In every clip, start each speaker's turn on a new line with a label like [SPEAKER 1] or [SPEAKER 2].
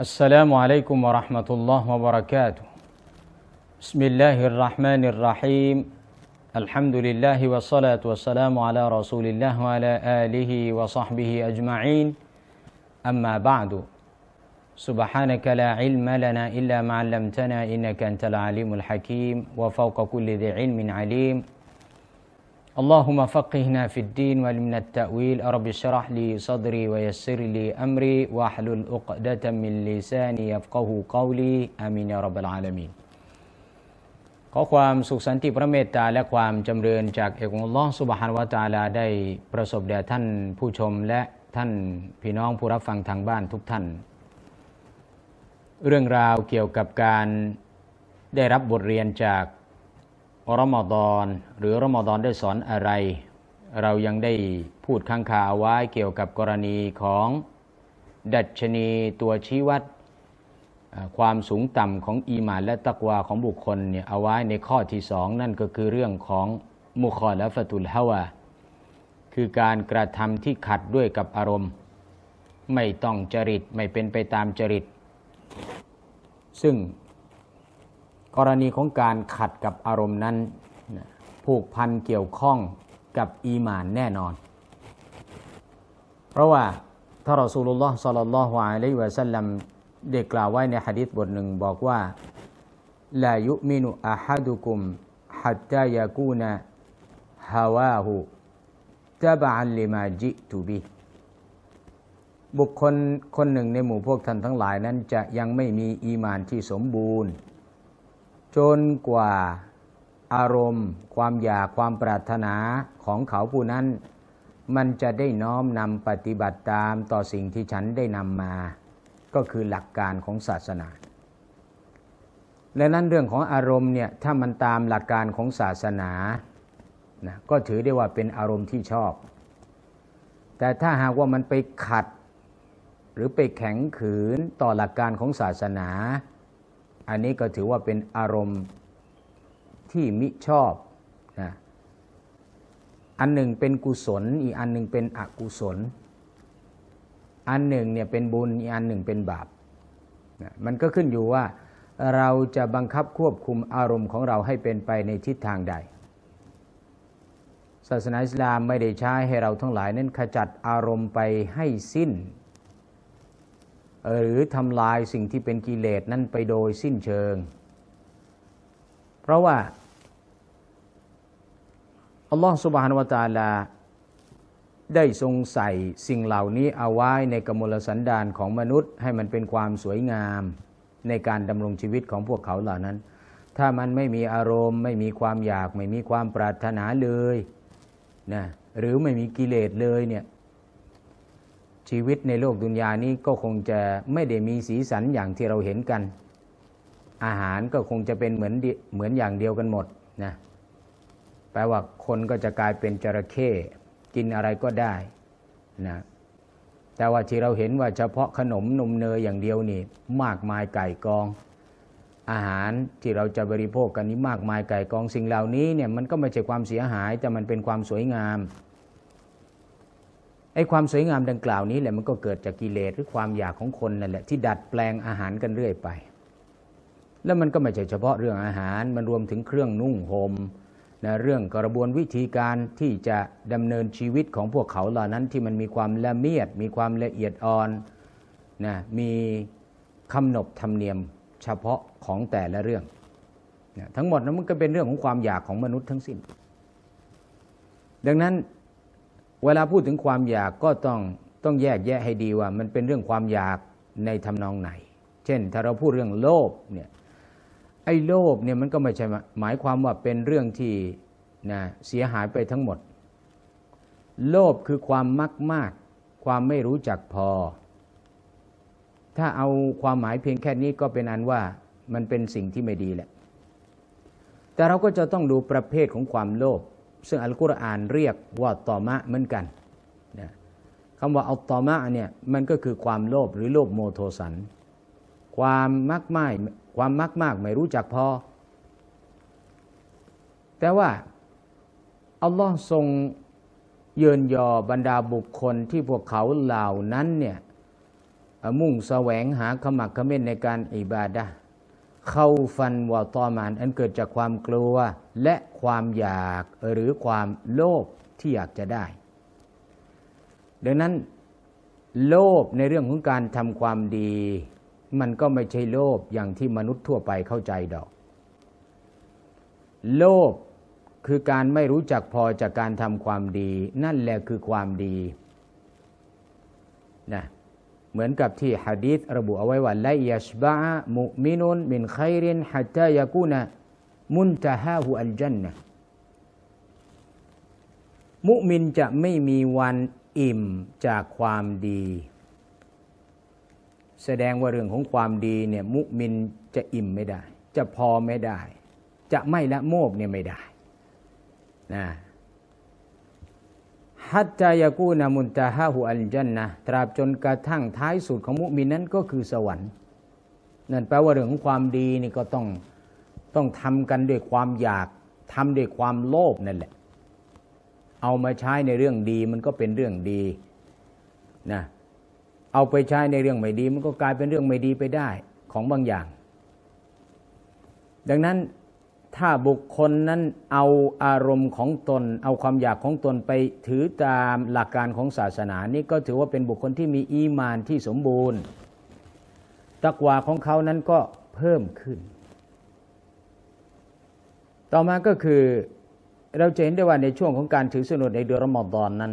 [SPEAKER 1] السلام عليكم ورحمة الله وبركاته. بسم الله الرحمن الرحيم. الحمد لله والصلاة والسلام على رسول الله وعلى آله وصحبه أجمعين. أما بعد سبحانك لا علم لنا إلا ما علمتنا إنك أنت العليم الحكيم. وفوق كل ذي علم عليم. اللهم فقهنا في الدين وعلمنا التأويل رب اشرح لي صدري ويسر لي أمري واحلل عقدة من لساني يفقه قولي آمين يا رب العالمين ขอความสุขสันติพระเมตตาและความจำเริญจากเอกองค์อัลลอฮ์สุบฮานวะตะอาลาได้ประสบแด่ท่านผู้ชมและท่านพี่น้องผู้รับฟังทางบ้านทุกท่าน เรื่องราวเกี่ยวกับการได้รับบทเรียนจาก รอมฎอนหรือรอมฎอนได้สอนอะไร เรายังได้พูดข้างคาเอาไว้เกี่ยวกับกรณีของดัชนีตัวชี้วัดความสูงต่ำของอีมานและตักวาของบุคคลเนี่ยเอาไว้ในข้อที่สองนั่นก็คือเรื่องของมุคอและฟตุลฮาวาคือการกระทำที่ขัดด้วยกับอารมณ์ ไม่ต้องจริตไม่เป็นไปตามจริต ซึ่ง กรณีของการขัดกับอารมณ์นั้นผูกพันเกี่ยวข้องกับอีมานแน่นอน เพราะว่าท่านรอสูลุลลอฮ์สัลลัลลอฮุอะลัยฮิวะสัลลัมได้กล่าวไว้ในหะดีษบทหนึ่งบอกว่าลายุมินุอะฮัดุกุมฮัตตายากูนะฮาวาหูตะบะลิมาจิตุบิบุคคลคนหนึ่งในหมู่พวกท่านทั้งหลายนั้นจะยังไม่มีอีมานที่สมบูรณ์ จนกว่าอารมณ์ ความอยากความปรารถนาของเขาผู้นั้น มันจะได้น้อมนำปฏิบัติตามต่อสิ่งที่ฉันได้นำมา ก็คือหลักการของศาสนา และนั้นเรื่องของอารมณ์เนี่ยถ้ามันตามหลักการของศาสนานะก็ถือได้ว่าเป็นอารมณ์ที่ชอบ แต่ถ้าหากว่ามันไปขัด หรือไปแข็งขืนต่อหลักการของศาสนา อันนี้ก็ถือว่าเป็นอารมณ์ที่มิชอบนะอันหนึ่งเป็นกุศล อีกอันหนึ่งเป็นอกุศล อันหนึ่งเนี่ยเป็นบุญ อีกอันหนึ่งเป็นบาปนะมันก็ขึ้นอยู่ว่าเราจะบังคับควบคุมอารมณ์ของเราให้เป็นไปในทิศทางใด ศาสนาอิสลามไม่ได้ใช้ให้เราทั้งหลายนั้นขจัดอารมณ์ไปให้สิ้น หรือทำลายสิ่งที่เป็นกิเลสนั้นไปโดยสิ้นเชิง เพราะว่าอัลลอฮฺสุบฮานวะตาลา ได้ทรงใส่สิ่งเหล่านี้เอาไว้ในกมลสันดานของมนุษย์ ให้มันเป็นความสวยงามในการดำรงชีวิตของพวกเขาเหล่านั้น ถ้ามันไม่มีอารมณ์ ไม่มีความอยาก ไม่มีความปรารถนาเลยนะหรือไม่มีกิเลสเลยเนี่ย ชีวิตในโลกดุนยานี้ก็คงจะไม่ได้มีสีสันอย่างที่เราเห็นกัน อาหารก็คงจะเป็นเหมือนดิเหมือนอย่างเดียวกันหมดนะแปลว่าคนก็จะกลายเป็นจระเข้กินอะไรก็ได้นะแต่ว่าที่เราเห็นว่าเฉพาะขนมนมเนยอย่างเดียวนี่มากมายไก่กอง อาหารที่เราจะบริโภคกันนี้มากมายไก่กองสิ่งเหล่านี้เนี่ยมันก็ไม่ใช่ความเสียหายแต่มันเป็นความสวยงาม ไอ้ความสวยงามดังกล่าวนี้แหละมันก็เกิดจากกิเลสหรือความอยากของคนนั่นแหละที่ดัดแปลงอาหารกันเรื่อยไป แล้วมันก็ไม่ใช่เฉพาะเรื่องอาหาร มันรวมถึงเครื่องนุ่งหม่มนะเรื่องกระบวนวิธีการที่จะดำเนินชีวิตของพวกเขาเหล่านั้นที่มันมีความละเมียด มีความละเอียดอ่อนนะมีคำนบธรรมเนียมเฉพาะของแต่ละเรื่องนะทั้งหมดนั้นมันก็เป็นเรื่องของความอยากของมนุษย์ทั้งสิ้น ดังนั้น เวลาพูดถึงความอยากก็ต้องต้องแยกแยะให้ดีว่า มันเป็นเรื่องความอยากในทำนองไหน เช่น ถ้าเราพูดเรื่องโลภเนี่ยไอ้โลภเนี่ยมันก็ไม่ใช่หมายความว่าเป็นเรื่องที่นะเสียหายไปทั้งหมด โลภคือความมักมาก ความไม่รู้จักพอ ถ้าเอาความหมายเพียงแค่นี้ก็เป็นอันว่ามันเป็นสิ่งที่ไม่ดีแหละแต่เราก็จะต้องดูประเภทของความโลภ ซึ่งอัลกุรอานเรียกว่าตอมะเหมือนกันนะคำว่าอัลตอมะเนี่ยมันก็คือความโลภหรือโลภโมโทสัน ความมักไม่ความมักมากไม่รู้จักพอ แต่ว่าอัลลอฮ์ทรงเยินยอบรรดาบุคคลที่พวกเขาเหล่านั้นเนี่ยมุ่งแสวงหาขมักเขม้นในการอิบาดะ เข้าฟันวะตอมานอันเกิดจากความกลัวและความอยากหรือความโลภที่อยากจะได้ ดังนั้น โลภในเรื่องของการทำความดี มันก็ไม่ใช่โลภอย่างที่มนุษย์ทั่วไปเข้าใจดอก โลภคือการไม่รู้จักพอจากการทำความดี นั่นแหละคือความดีนะ เหมือนกับที่ฮะดีษระบุเอาไว้ว่าไลยัชบะมุมินุนมินไครินฮัตตายกูนะมุนตะฮาหุอัลจันนะมุมินจะไม่มีวันอิ่มจากความดี แสดงว่าเรื่องของความดีเนี่ยมุมินจะอิ่มไม่ได้ จะพอไม่ได้ จะไม่ละโมบเนี่ยไม่ได้นะ ฮัตจายากูนามุนตาฮาหุอัลจันนะตราบจนกระทั่งท้ายสุดของมุมินนั้นก็คือสวรรค์นั่นแปลว่าเรื่องของความดีนี่ก็ต้องต้องทำกันด้วยความอยากทำด้วยความโลภนั่นแหละ เอามาใช้ในเรื่องดีมันก็เป็นเรื่องดีนะเอาไปใช้ในเรื่องไม่ดี มันก็กลายเป็นเรื่องไม่ดีไปได้ของบางอย่าง ดังนั้น ถ้าบุคคลนั้นเอาอารมณ์ของตน เอาความอยากของตนไปถือตามหลักการของศาสนานี่ก็ถือว่าเป็นบุคคลที่มีอีมานที่สมบูรณ์ ตักวาของเขานั้นก็เพิ่มขึ้น ต่อมาก็คือเราจะเห็นได้ว่าในช่วงของการถือสนุดในเดือนรอมฎอนนั้น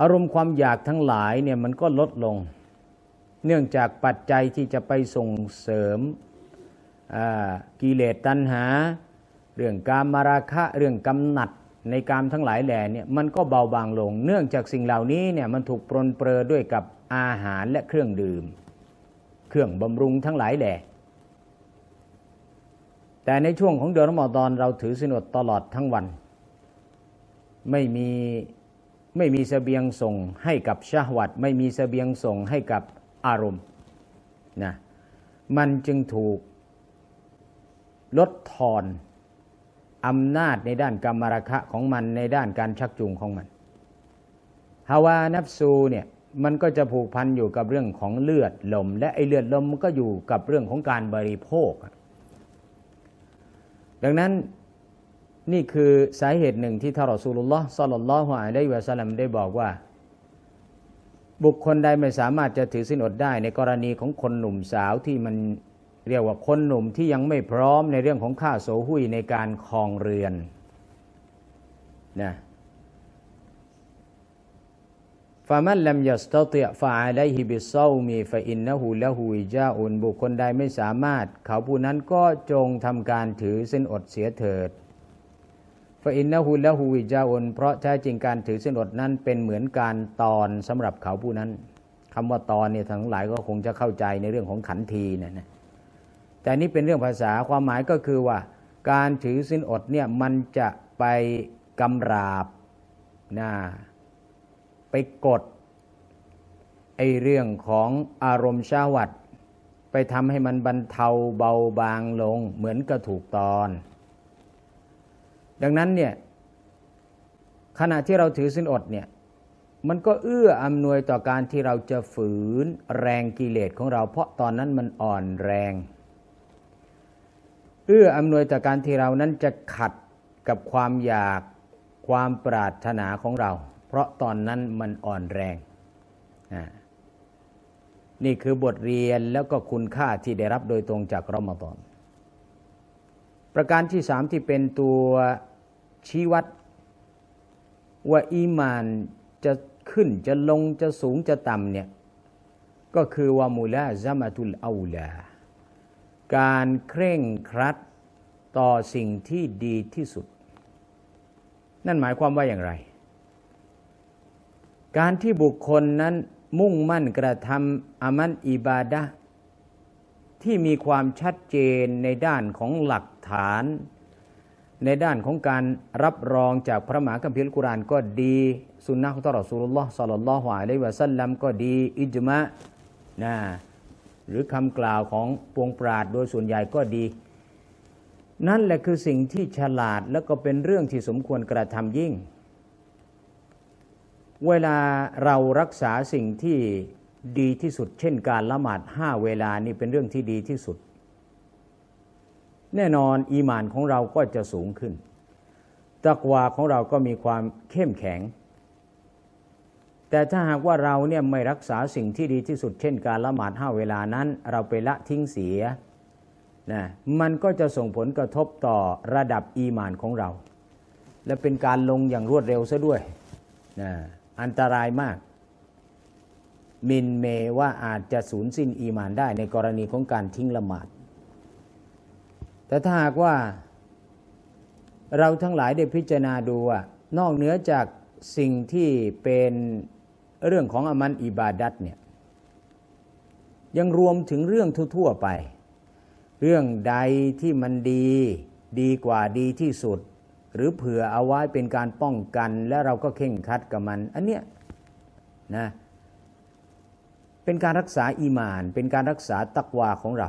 [SPEAKER 1] อารมณ์ความอยากทั้งหลายเนี่ยมันก็ลดลง เนื่องจากปัจจัยที่จะไปส่งเสริม กิเลสตัณหา เรื่องการมาราคะเรื่องกำหนัดในกามทั้งหลายแหล่เนี่ยมันก็เบาบางลง เนื่องจากสิ่งเหล่านี้เนี่ยมันถูกปรนเปรอด้วยกับอาหารและเครื่องดื่ม เครื่องบำรุงทั้งหลายแหล่แต่ในช่วงของเดือนรอมฎอนเราถือสินอดตลอดทั้งวัน ไม่มีไม่มีเสบียงส่งให้กับชาวัดไม่มีเสบียงส่งให้กับอารมณ์นะมันจึงถูก ลดทอนอำนาจในด้านกรรมราคะของมันในด้านการชักจูงของมันฮาวานับซูเนี่ยมันก็จะผูกพันอยู่กับเรื่องของเลือดลม และไอเลือดลมมันก็อยู่กับเรื่องของการบริโภค ดังนั้นนี่คือสาเหตุหนึ่งที่ทารอสูลุลลอฮ์สัลลัลลอฮุอะลัยฮิวะสัลลัมได้บอกว่า บุคคลใดไม่สามารถจะถือสินอดได้ในกรณีของคนหนุ่มสาวที่มัน เรียกว่าคนหนุ่มที่ยังไม่พร้อมในเรื่องของค่าโสหุยในการคลองเรือนนะฟามันลัมยัสตเตียฟาอะลัยฮิบิซามีฟาอินนะฮูละฮูอิจาอุนบุคคลใดไม่สามารถ เขาผู้นั้นก็จงทำการถือเส้นอดเสียเถิดฟาอินนะฮูละฮูอิจาอุนเพราะแท้จริงการถือเส้นอดนั้นเป็นเหมือนการตอนสำหรับเขาผู้นั้นคำว่าตอนเนี่ยทั้งหลายก็คงจะเข้าใจในเรื่องของขันทีนะนะ แต่นี่เป็นเรื่องภาษาความหมายก็คือว่า การถือสินอดเนี่ยมันจะไปกำราบนะไปกดไอเรื่องของอารมณ์ชาวัดไปทำให้มันบรรเทาเบาบางลงเหมือนกับถูกตอน ดังนั้นเนี่ยขณะที่เราถือสินอดเนี่ยมันก็เอื้ออำนวยต่อการที่เราจะฝืนแรงกิเลสของเรา เพราะตอนนั้นมันอ่อนแรง เอื้ออำนวยต่อการที่เรานั้นจะขัดกับความอยากความปรารถนาของเรา เพราะตอนนั้นมันอ่อนแรง นี่คือบทเรียนแล้วก็คุณค่าที่ได้รับโดยตรงจากรอมฎอนประการที่สามที่เป็นตัวชี้วัด ว่าอีมานจะขึ้นจะลงจะสูงจะต่ำเนี่ย ก็คือว่ามูลาซามาตุลอาลา การเคร่งครัดต่อสิ่งที่ดีที่สุด นั่นหมายความว่าอย่างไร การที่บุคคลนั้นมุ่งมั่นกระทำอามันอิบาดะที่มีความชัดเจนในด้านของหลักฐาน ในด้านของการรับรองจากพระมหาคัมภีร์กุรานก็ดีสุนนะของตรอสุลลอฮ์สัลลัลลอฮุอะลัยวะสัลลัมก็ดี อิจมะนะ หรือคำกล่าวของปวงปราดโดยส่วนใหญ่ก็ดี นั่นแหละคือสิ่งที่ฉลาดแล้วก็เป็นเรื่องที่สมควรกระทำยิ่ง เวลาเรารักษาสิ่งที่
[SPEAKER 2] ดีที่สุด เช่นการละหมาดห้าเวลานี่เป็นเรื่องที่ดีที่สุด แน่นอนอีหมานของเราก็จะสูงขึ้นตักวาของเราก็มีความเข้มแข็ง แต่ถ้าหากว่าเราเนี่ยไม่รักษาสิ่งที่ดีที่สุดเช่นการละหมาดห้าเวลานั้น เราไปละทิ้งเสียนะมันก็จะส่งผลกระทบต่อระดับอีมานของเรา และเป็นการลงอย่างรวดเร็วซะด้วยนะอันตรายมาก มินเมว่าอาจจะสูญสิ้นอีมานได้ในกรณีของการทิ้งละหมาด แต่ถ้าหากว่าเราทั้งหลายได้พิจารณาดูว่านอกเหนือจากสิ่งที่เป็น เรื่องของอามันอิบาดัตเนี่ยยังรวมถึงเรื่องทั่วๆไป เรื่องใดที่มันดี ดีกว่าดีที่สุด หรือเผื่อเอาไว้เป็นการป้องกันและเราก็เข่งคัดกับมัน อันเนี้ยนะเป็นการรักษาอีมาน เป็นการรักษาตักวาของเรา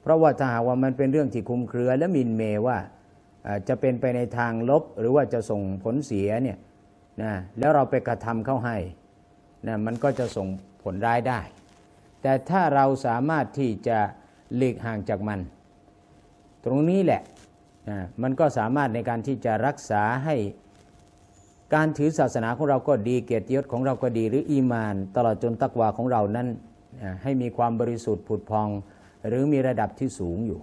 [SPEAKER 2] เพราะว่าถ้าหากว่ามันเป็นเรื่องที่คุมเครือและมินเมว่าจะเป็นไปในทางลบหรือว่าจะส่งผลเสียเนี่ย นะแล้วเราไปกระทำเข้าให้นะมันก็จะส่งผลร้ายได้ แต่ถ้าเราสามารถที่จะหลีกห่างจากมัน ตรงนี้แหละนะมันก็สามารถในการที่จะรักษาให้การถือศาสนาของเราก็ดี เกียรติยศของเราก็ดีหรืออีมาน ตลอดจนตักวาของเรานั้นให้มีความบริสุทธิ์ผุดพอง หรือมีระดับที่สูงอยู่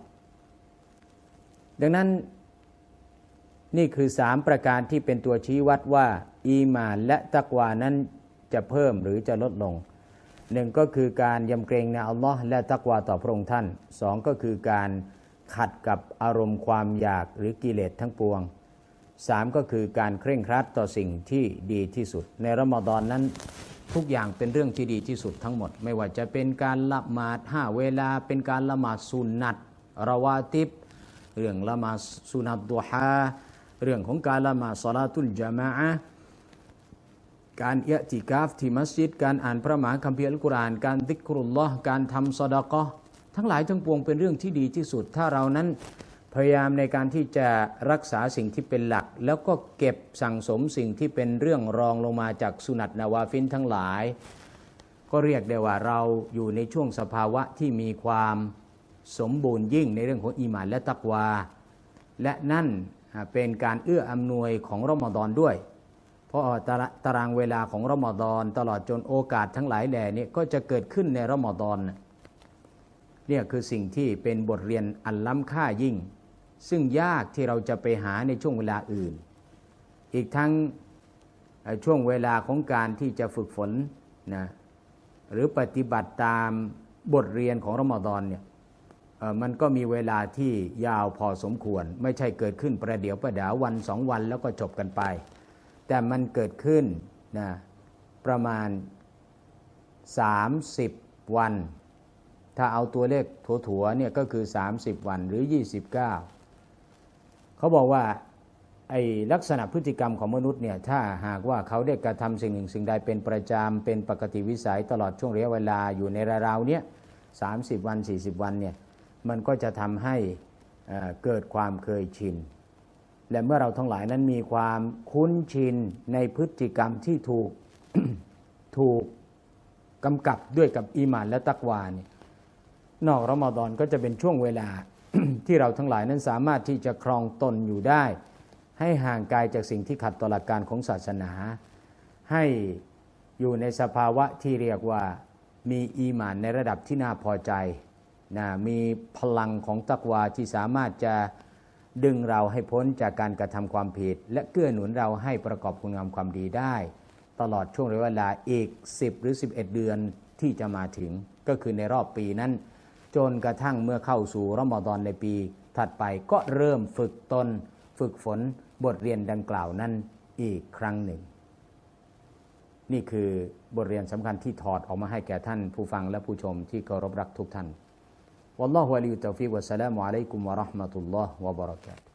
[SPEAKER 2] ดังนั้นนี่คือสามประการที่เป็นตัวชี้วัดว่า อีมานและตักวานั้นจะเพิ่มหรือจะลดลงหนึ่งก็คือการยำเกรงในอัลลอฮ์และตักวาต่อพระองค์ท่านสองก็คือการขัดกับอารมณ์ความอยากหรือกิเลสทั้งปวงสามก็คือการเคร่งครัดต่อสิ่งที่ดีที่สุด ในรอมฎอนนั้นทุกอย่างเป็นเรื่องที่ดีที่สุดทั้งหมด ไม่ว่าจะเป็นการละหมาดห้าเวลาเป็นการละหมาดสุนนัตราวาติบ เรื่องละหมาดสุนัตดุฮาเรื่องของการละหมาดสลาตุลจามะ การเอะติกาฟที่มัสยิด การอ่านพระมหาคัมภีร์อัลกุรอาน การติกรุลลอฮ์การทำสดากะทั้งหลายทั้งปวงเป็นเรื่องที่ดีที่สุด ถ้าเรานั้นพยายามในการที่จะรักษาสิ่งที่เป็นหลัก แล้วก็เก็บสั่งสมสิ่งที่เป็นเรื่องรองลงมาจากสุนัตนาวาฟินทั้งหลาย ก็เรียกได้ว่าเราอยู่ในช่วงสภาวะที่มีความสมบูรณ์ยิ่งในเรื่องของอีหมานและตักวา และนั่นเป็นการเอื้ออำนวยของรอมฎอนด้วย เพราะตารางเวลาของรอมฎอนตลอดจนโอกาสทั้งหลายแหล่นี้ก็จะเกิดขึ้นในรอมฎอนเนี่ยคือสิ่งที่เป็นบทเรียนอันล้ำค่ายิ่ง ซึ่งยากที่เราจะไปหาในช่วงเวลาอื่น อีกทั้งช่วงเวลาของการที่จะฝึกฝนนะหรือปฏิบัติตามบทเรียนของรอมฎอนเนี่ยมันก็มีเวลาที่ยาวพอสมควร ไม่ใช่เกิดขึ้นประเดี๋ยวประดาวันสองวันแล้วก็จบกันไป แต่มันเกิดขึ้นนะประมาณ 30 วัน ถ้าเอาตัวเลขถัวๆเนี่ยก็คือ 30 วันหรือ 29 เขาบอกว่าไอลักษณะพฤติกรรมของมนุษย์เนี่ยถ้าหากว่าเขาได้กระทำสิ่งหนึ่งสิ่งใดเป็นประจำเป็นปกติวิสัยตลอดช่วงระยะเวลาอยู่ในราวๆเนี้ย30วัน 40 วันเนี่ยมันก็จะทำให้เกิดความเคยชิน และเมื่อเราทั้งหลายนั้นมีความคุ้นชินในพฤติกรรมที่ถูกถูกกำกับด้วยกับอีมานและตักวานี่นอกรอมฎอนก็จะเป็นช่วงเวลาที่เราทั้งหลายนั้นสามารถที่จะครองตนอยู่ได้ ให้ห่างไกลจากสิ่งที่ขัดต่อหลักการของศาสนา ให้อยู่ในสภาวะที่เรียกว่ามีอีมานในระดับที่น่าพอใจนะมีพลังของตักวาที่สามารถจะ ดึงเราให้พ้นจากการกระทำความผิด และเกื้อหนุนเราให้ประกอบคุณงามความดีได้ ตลอดช่วงระยะเวลาอีก 10 หรือ 11 เดือนที่จะมาถึง ก็คือในรอบปีนั้น จนกระทั่งเมื่อเข้าสู่รอมฎอนในปี ถัดไปก็เริ่มฝึกตน ฝึกฝนบทเรียนดังกล่าวนั้นอีกครั้งหนึ่ง นี่คือบทเรียนสำคัญที่ถอดออกมาให้แก่ท่านผู้ฟังและผู้ชมที่เคารพรักทุกท่าน والله ولي التوفيق والسلام عليكم ورحمة الله وبركاته.